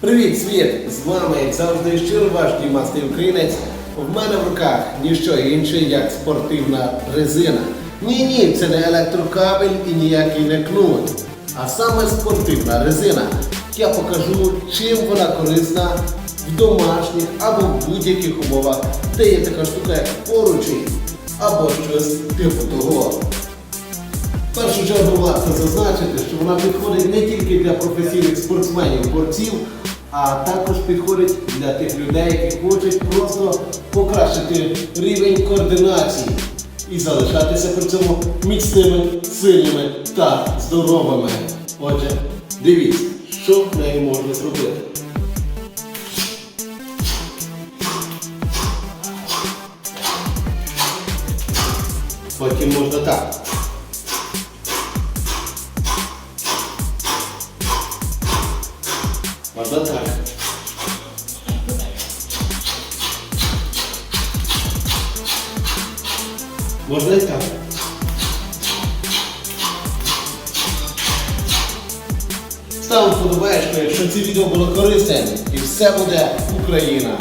Привіт, світ! З вами, завжди, щиро ваш дімастий українець. В мене в руках ніщо інше, як спортивна резина. Ні, ні, це не електрокабель і ніякий не кнут, а саме спортивна резина. Я покажу, чим вона корисна в домашніх або в будь-яких умовах, де є така штука, як поручень або щось типу того. В першу чергу варто зазначити, що вона підходить не тільки для професійних спортсменів, борців, а також підходить для тих людей, які хочуть просто покращити рівень координації і залишатися при цьому міцними, сильними та здоровими. Отже, дивіться, що в неї можна зробити. Потім можна так. Можна так. Можна і так. Став вподобаєшку, якщо це відео було корисним. І все буде Україна.